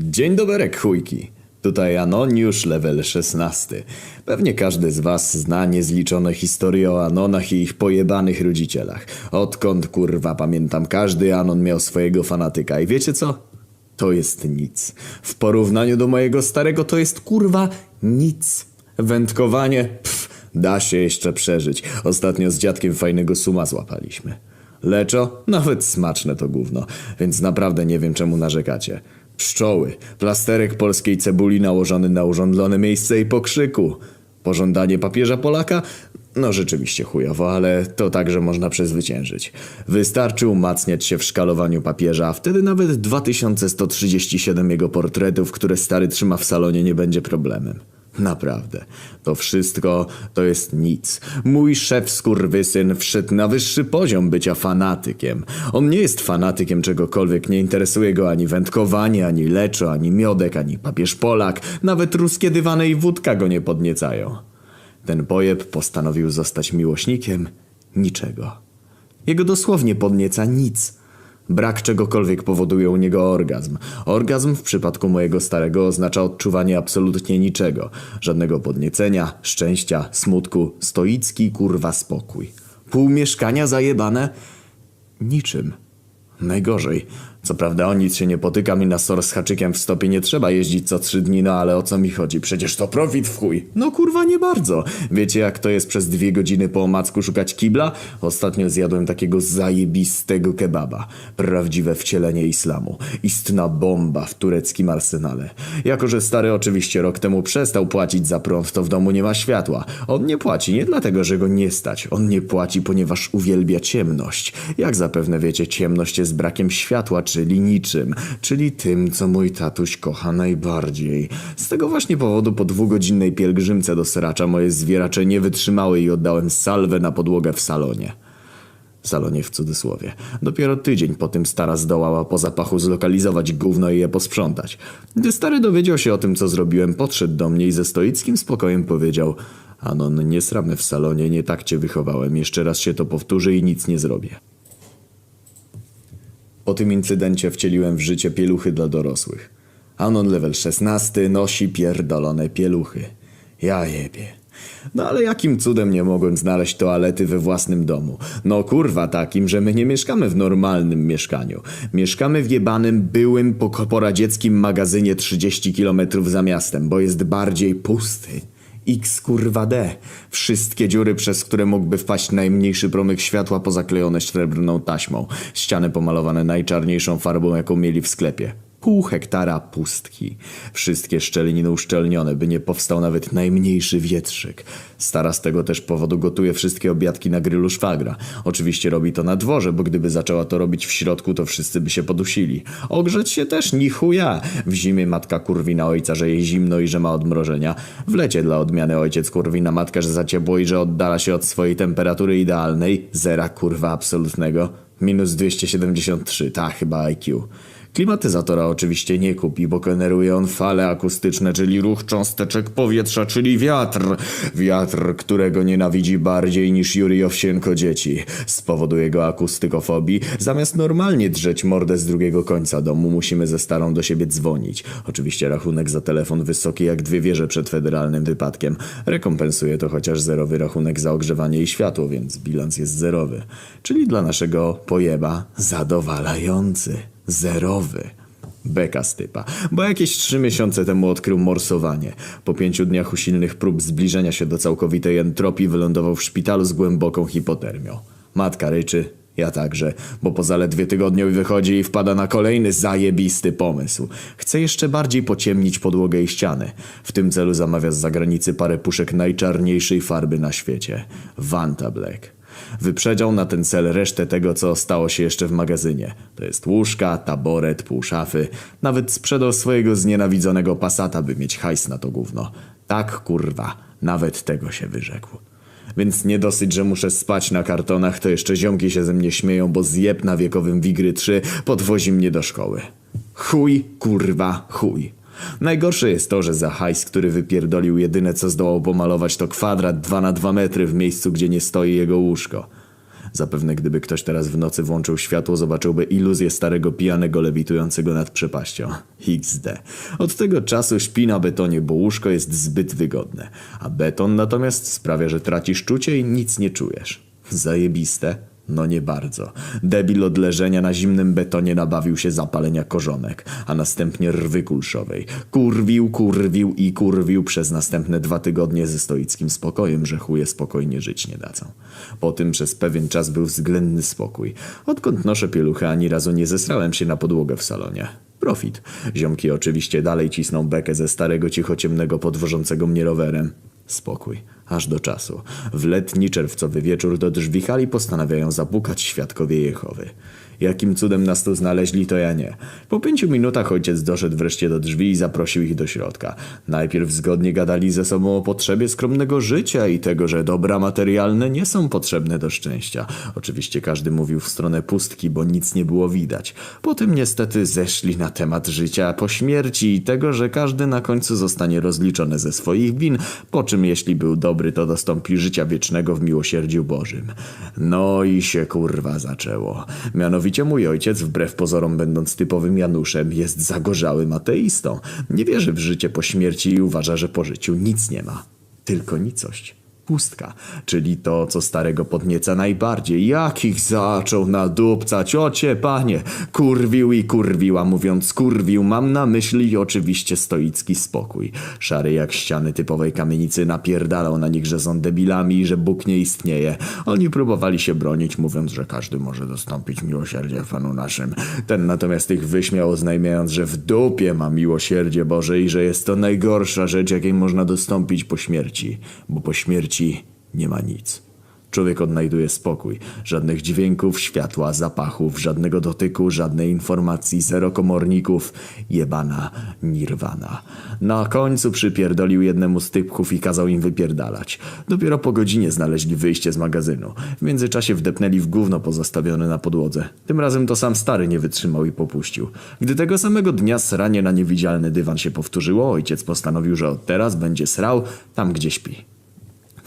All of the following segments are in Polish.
Dzień dobry, chujki. Tutaj Anoniusz, level 16. Pewnie każdy z was zna niezliczone historie o Anonach i ich pojebanych rodzicielach. Odkąd kurwa pamiętam, każdy Anon miał swojego fanatyka i wiecie co? To jest nic. W porównaniu do mojego starego to jest kurwa nic. Wędkowanie, pff, da się jeszcze przeżyć. Ostatnio z dziadkiem fajnego suma złapaliśmy. Leczo? Nawet smaczne to gówno, więc naprawdę nie wiem czemu narzekacie. Pszczoły, plasterek polskiej cebuli nałożony na urządlone miejsce i pokrzyku. Pożądanie papieża Polaka? No rzeczywiście chujowo, ale to także można przezwyciężyć. Wystarczy umacniać się w szkalowaniu papieża, a wtedy nawet 2137 jego portretów, które stary trzyma w salonie nie będzie problemem. Naprawdę. To wszystko to jest nic. Mój szef skurwysyn wszedł na wyższy poziom bycia fanatykiem. On nie jest fanatykiem czegokolwiek, nie interesuje go ani wędkowanie, ani leczo, ani miodek, ani papież Polak. Nawet ruskie dywany i wódka go nie podniecają. Ten pojeb postanowił zostać miłośnikiem niczego. Jego dosłownie podnieca nic. Brak czegokolwiek powoduje u niego orgazm. Orgazm w przypadku mojego starego oznacza odczuwanie absolutnie niczego. Żadnego podniecenia, szczęścia, smutku, stoicki kurwa spokój. Pół mieszkania zajebane? Niczym. Najgorzej. Co prawda o nic się nie potykam i na sor z haczykiem w stopie nie trzeba jeździć co trzy dni, no ale o co mi chodzi? Przecież to profit w chuj. No kurwa nie bardzo. Wiecie jak to jest przez dwie godziny po omacku szukać kibla? Ostatnio zjadłem takiego zajebistego kebaba. Prawdziwe wcielenie islamu. Istna bomba w tureckim arsenale. Jako, że stary oczywiście rok temu przestał płacić za prąd, to w domu nie ma światła. On nie płaci nie dlatego, że go nie stać. On nie płaci, ponieważ uwielbia ciemność. Jak zapewne wiecie, ciemność jest brakiem światła, czyli niczym. Czyli tym, co mój tatuś kocha najbardziej. Z tego właśnie powodu po dwugodzinnej pielgrzymce do seracza moje zwieracze nie wytrzymały i oddałem salwę na podłogę w salonie. Salonie w cudzysłowie. Dopiero tydzień po tym stara zdołała po zapachu zlokalizować gówno i je posprzątać. Gdy stary dowiedział się o tym, co zrobiłem, podszedł do mnie i ze stoickim spokojem powiedział Anon, nie sramy w salonie, nie tak cię wychowałem. Jeszcze raz się to powtórzy i nic nie zrobię. Po tym incydencie wcieliłem w życie pieluchy dla dorosłych. Anon level 16 nosi pierdolone pieluchy. Ja jebie. No ale jakim cudem nie mogłem znaleźć toalety we własnym domu? No kurwa takim, że my nie mieszkamy w normalnym mieszkaniu. Mieszkamy w jebanym byłym po- poradzieckim magazynie 30 km za miastem, bo jest bardziej pusty. X kurwa D. Wszystkie dziury, przez które mógłby wpaść najmniejszy promyk światła pozaklejone srebrną taśmą. Ściany pomalowane najczarniejszą farbą, jaką mieli w sklepie. Pół hektara pustki. Wszystkie szczeliny uszczelnione, by nie powstał nawet najmniejszy wietrzyk. Stara z tego też powodu gotuje wszystkie obiadki na grylu szwagra. Oczywiście robi to na dworze, bo gdyby zaczęła to robić w środku, to wszyscy by się podusili. Ogrzeć się też ni chuja. W zimie matka kurwi na ojca, że jej zimno i że ma odmrożenia. W lecie dla odmiany ojciec kurwi na matkę, że za ciepło i że oddala się od swojej temperatury idealnej. Zera kurwa absolutnego. Minus 273, ta chyba IQ. Klimatyzatora oczywiście nie kupi, bo generuje on fale akustyczne, czyli ruch cząsteczek powietrza, czyli wiatr. Wiatr, którego nienawidzi bardziej niż Juri Owsienko dzieci. Z powodu jego akustykofobii, zamiast normalnie drzeć mordę z drugiego końca domu, musimy ze starą do siebie dzwonić. Oczywiście rachunek za telefon wysoki jak dwie wieże przed federalnym wypadkiem. Rekompensuje to chociaż zerowy rachunek za ogrzewanie i światło, więc bilans jest zerowy. Czyli dla naszego pojeba zadowalający. Zerowy. Beka z typa, bo jakieś trzy miesiące temu odkrył morsowanie. Po pięciu dniach usilnych prób zbliżenia się do całkowitej entropii wylądował w szpitalu z głęboką hipotermią. Matka ryczy, ja także, bo po zaledwie tygodniu wychodzi i wpada na kolejny zajebisty pomysł. Chce jeszcze bardziej pociemnić podłogę i ściany. W tym celu zamawia z zagranicy parę puszek najczarniejszej farby na świecie. Vanta Black. Wyprzedział na ten cel resztę tego, co stało się jeszcze w magazynie. To jest łóżka, taboret, pół szafy. Nawet sprzedał swojego znienawidzonego pasata, by mieć hajs na to gówno. Tak, kurwa, nawet tego się wyrzekł. Więc nie dosyć, że muszę spać na kartonach, to jeszcze ziomki się ze mnie śmieją, bo zjeb na wiekowym Wigry 3 podwozi mnie do szkoły. Chuj, kurwa, chuj. Najgorsze jest to, że za hajs, który wypierdolił jedyne co zdołał pomalować to kwadrat 2 na 2 metry w miejscu, gdzie nie stoi jego łóżko. Zapewne gdyby ktoś teraz w nocy włączył światło, zobaczyłby iluzję starego pijanego lewitującego nad przepaścią. XD. Od tego czasu śpi na betonie, bo łóżko jest zbyt wygodne. A beton natomiast sprawia, że tracisz czucie i nic nie czujesz. Zajebiste? No nie bardzo. Debil od leżenia na zimnym betonie nabawił się zapalenia korzonek, a następnie rwy kulszowej. Kurwił, kurwił i kurwił przez następne dwa tygodnie ze stoickim spokojem, że chuje spokojnie żyć nie dadzą. Po tym przez pewien czas był względny spokój. Odkąd noszę pieluchę, ani razu nie zesrałem się na podłogę w salonie. Profit. Ziomki oczywiście dalej cisną bekę ze starego cichociemnego podwożącego mnie rowerem. Spokój, aż do czasu. W letni czerwcowy wieczór do drzwi hali postanawiają zapukać świadkowie Jehowy. Jakim cudem nas tu znaleźli, to ja nie. Po pięciu minutach ojciec doszedł wreszcie do drzwi i zaprosił ich do środka. Najpierw zgodnie gadali ze sobą o potrzebie skromnego życia i tego, że dobra materialne nie są potrzebne do szczęścia. Oczywiście każdy mówił w stronę pustki, bo nic nie było widać. Potem niestety zeszli na temat życia po śmierci i tego, że każdy na końcu zostanie rozliczony ze swoich win, po czym jeśli był dobry, to dostąpi życia wiecznego w miłosierdziu Bożym. No i się kurwa zaczęło. Mianowicie mój ojciec, wbrew pozorom będąc typowym Januszem, jest zagorzałym ateistą. Nie wierzy w życie po śmierci i uważa, że po życiu nic nie ma. Tylko nicość. Pustka, czyli to, co starego podnieca najbardziej. Jakich zaczął nadupcać, ocie panie. Kurwił i kurwiła, mówiąc kurwił, mam na myśli oczywiście stoicki spokój. Szary jak ściany typowej kamienicy napierdalał na nich, że są debilami i że Bóg nie istnieje. Oni próbowali się bronić, mówiąc, że każdy może dostąpić miłosierdzia w Panu naszym. Ten natomiast ich wyśmiał, oznajmiając, że w dupie ma miłosierdzie Boże i że jest to najgorsza rzecz, jakiej można dostąpić po śmierci, bo po śmierci nie ma nic. Człowiek odnajduje spokój. Żadnych dźwięków, światła, zapachów, żadnego dotyku, żadnej informacji, zero komorników. Jebana nirwana. Na końcu przypierdolił jednemu z typków i kazał im wypierdalać. Dopiero po godzinie znaleźli wyjście z magazynu. W międzyczasie wdepnęli w gówno pozostawione na podłodze. Tym razem to sam stary nie wytrzymał i popuścił. Gdy tego samego dnia sranie na niewidzialny dywan się powtórzyło, ojciec postanowił, że od teraz będzie srał tam, gdzie śpi.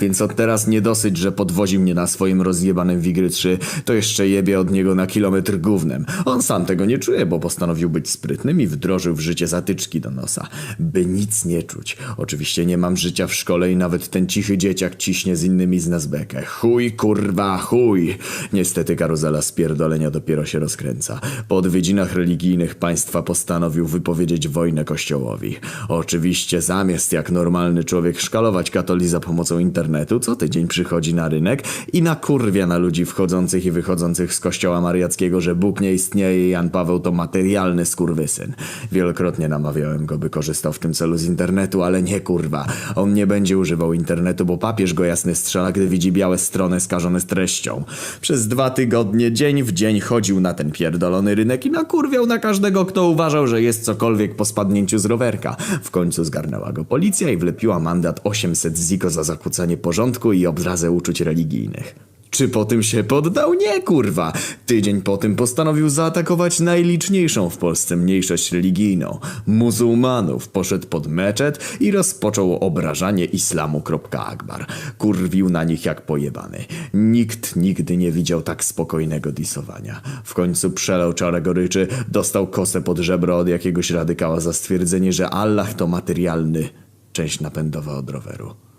Więc od teraz nie dosyć, że podwozi mnie na swoim rozjebanym Wigry 3, to jeszcze jebie od niego na kilometr gównem. On sam tego nie czuje, bo postanowił być sprytnym i wdrożył w życie zatyczki do nosa. By nic nie czuć. Oczywiście nie mam życia w szkole i nawet ten cichy dzieciak ciśnie z innymi z nas bekę. Chuj, kurwa, chuj! Niestety karuzela spierdolenia dopiero się rozkręca. Po odwiedzinach religijnych państwa postanowił wypowiedzieć wojnę kościołowi. Oczywiście zamiast jak normalny człowiek szkalować katoli za pomocą internetu, co tydzień przychodzi na rynek i nakurwia na ludzi wchodzących i wychodzących z kościoła mariackiego, że Bóg nie istnieje i Jan Paweł to materialny skurwysyn. Wielokrotnie namawiałem go, by korzystał w tym celu z internetu, ale nie kurwa. On nie będzie używał internetu, bo papież go jasny strzela, gdy widzi białe strony skażone z treścią. Przez dwa tygodnie, dzień w dzień chodził na ten pierdolony rynek i nakurwiał na każdego, kto uważał, że jest cokolwiek po spadnięciu z rowerka. W końcu zgarnęła go policja i wlepiła mandat 800 ziko za zakłócenie porządku i obrazę uczuć religijnych. Czy po tym się poddał? Nie, kurwa. Tydzień po tym postanowił zaatakować najliczniejszą w Polsce mniejszość religijną muzułmanów. Poszedł pod meczet i rozpoczął obrażanie islamu. Akbar. Kurwił na nich jak pojebany. Nikt nigdy nie widział tak spokojnego disowania. W końcu przelał czarę goryczy, dostał kosę pod żebro od jakiegoś radykała za stwierdzenie, że Allah to materialny. Część napędowa od roweru.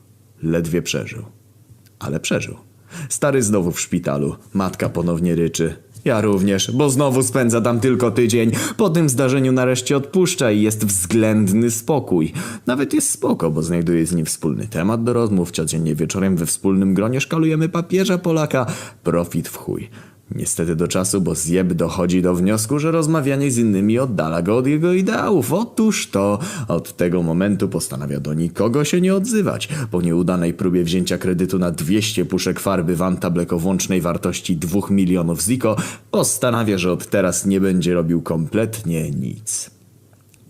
Ledwie przeżył. Ale przeżył. Stary znowu w szpitalu. Matka ponownie ryczy. Ja również, bo znowu spędza tam tylko tydzień. Po tym zdarzeniu nareszcie odpuszcza i jest względny spokój. Nawet jest spoko, bo znajduje z nim wspólny temat do rozmów. Codziennie wieczorem we wspólnym gronie szkalujemy papieża Polaka. Profit w chuj. Niestety do czasu, bo zjeb dochodzi do wniosku, że rozmawianie z innymi oddala go od jego ideałów. Otóż to od tego momentu postanawia do nikogo się nie odzywać. Po nieudanej próbie wzięcia kredytu na 200 puszek farby Vanta Black o włącznej wartości 2 milionów ziko, postanawia, że od teraz nie będzie robił kompletnie nic.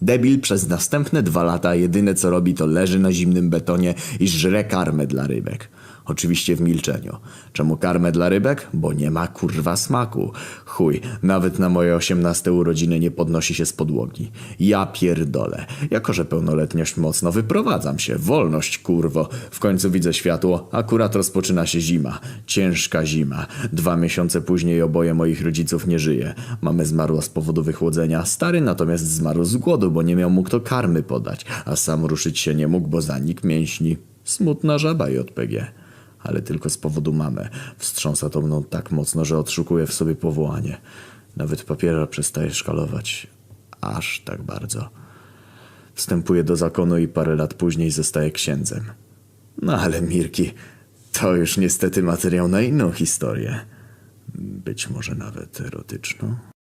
Debil przez następne dwa lata jedyne co robi to leży na zimnym betonie i żre karmę dla rybek. Oczywiście w milczeniu. Czemu karmę dla rybek? Bo nie ma kurwa smaku. Chuj, nawet na moje osiemnaste urodziny nie podnosi się z podłogi. Ja pierdolę. Jako, że pełnoletność mocno wyprowadzam się. Wolność, kurwo. W końcu widzę światło. Akurat rozpoczyna się zima. Ciężka zima. Dwa miesiące później oboje moich rodziców nie żyje. Mamy zmarła z powodu wychłodzenia. Stary natomiast zmarł z głodu, bo nie miał mu kto karmy podać. A sam ruszyć się nie mógł, bo zanik mięśni. Smutna żaba JPG ale tylko z powodu mamy. Wstrząsa to mną tak mocno, że odszukuje w sobie powołanie. Nawet papieża przestaje szkalować. Aż tak bardzo. Wstępuje do zakonu i parę lat później zostaje księdzem. No ale Mirki, to już niestety materiał na inną historię. Być może nawet erotyczną.